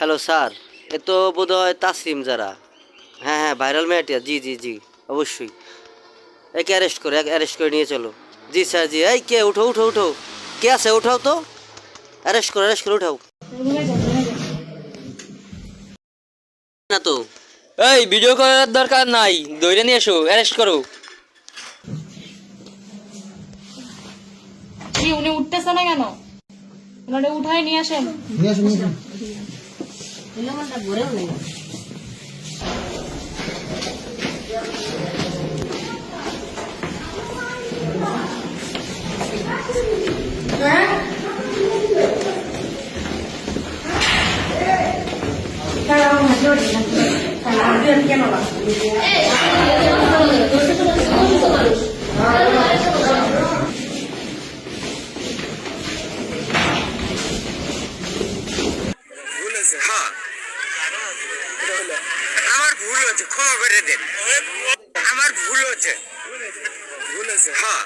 Hello sir এ তো বোধ হয় তাসিম যারা। হ্যাঁ হ্যাঁ ভাইরাল মেয়েটিয়া জি জি জি অবশ্যই। একে অ্যারেস্ট করে অ্যারেস্ট করে নিয়ে চলো। জি স্যার জি। এই কে উঠো উঠো উঠো। কে আছে? উঠাও তো। অ্যারেস্ট করো অ্যারেস্ট করে উঠাও। না তো। এই ভিডিও করার দরকার নাই। দৌড়ে নিয়ে এসো অ্যারেস্ট করো। উনি উঠতেছে না কেন? উঠাই নিয়ে আসেন। Ini naman sa burang na Eh? Kalau mau jual, kalau mau jual, kita mau. Eh, kalau mau jual, kita mau. হয়েছে হ্যাঁ। আমার ভুল হয়েছে ক্ষমা করে দেন। আমার ভুল হয়েছে। ভুল হয়েছে। হ্যাঁ।